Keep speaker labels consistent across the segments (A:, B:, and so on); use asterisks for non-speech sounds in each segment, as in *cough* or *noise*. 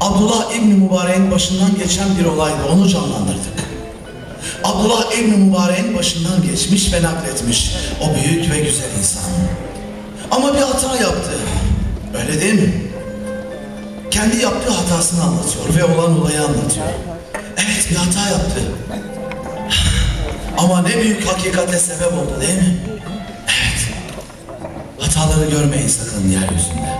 A: Abdullah İbni Mübarek'in başından geçen bir olaydı. Onu canlandırdık. *laughs* Abdullah İbni Mübarek'in başından geçmiş ve nakletmiş. O büyük ve güzel insan. Ama bir hata yaptı. Öyle değil mi? Kendi yaptığı hatasını anlatıyor ve olan olayı anlatıyor. Evet bir hata yaptı. *laughs* Ama ne büyük hakikate sebep oldu değil mi? Evet. Hataları görmeyin sakın yeryüzünde.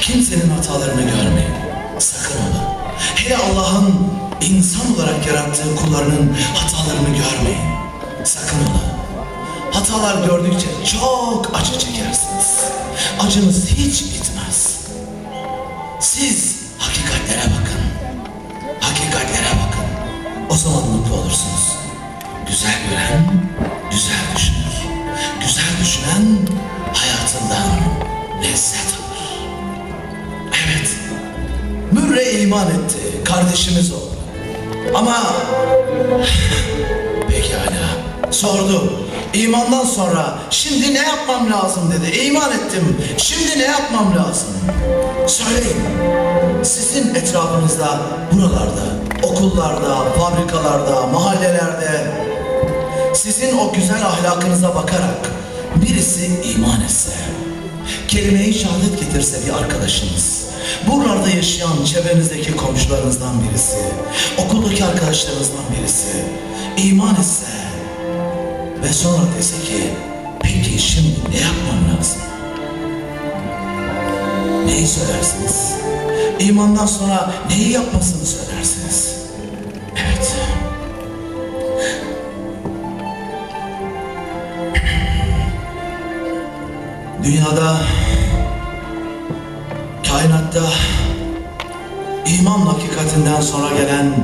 A: Kimsenin hatalarını görmeyin. Sakın ola. Hele Allah'ın insan olarak yarattığı kullarının hatalarını görmeyin. Sakın ola. Hatalar gördükçe çok acı çekersiniz. Acınız hiç bitmez. Siz hakikatlere bakın. Hakikatlere bakın. O zaman mutlu olursunuz. Güzel gören, güzel düşünür. Mürre iman etti, kardeşimiz oldu. Ama pekala, sordu. İmandan sonra şimdi ne yapmam lazım dedi. İman ettim. Şimdi ne yapmam lazım? Söyleyin. Sizin etrafınızda, buralarda, okullarda, fabrikalarda, mahallelerde sizin o güzel ahlakınıza bakarak birisi iman etse, kelime-i şehadet getirse bir arkadaşınız, buralarda yaşayan çevrenizdeki komşularınızdan birisi, okuldaki arkadaşlarınızdan birisi iman etse ve sonra dese ki, peki şimdi ne yapmam lazım? Neyi söylersiniz? İmandan sonra neyi yapmasını söylersiniz? Evet. Dünyada, kainatta iman hakikatinden sonra gelen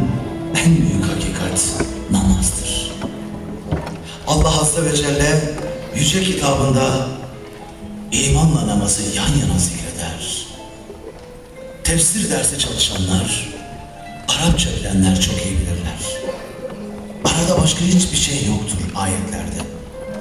A: en büyük hakikat namazdır. Allah Azze ve Celle Yüce Kitabında imanla namazı yan yana zikreder. Tefsir dersi çalışanlar, Arapça bilenler çok iyi bilirler. Arada başka hiçbir şey yoktur ayetlerde.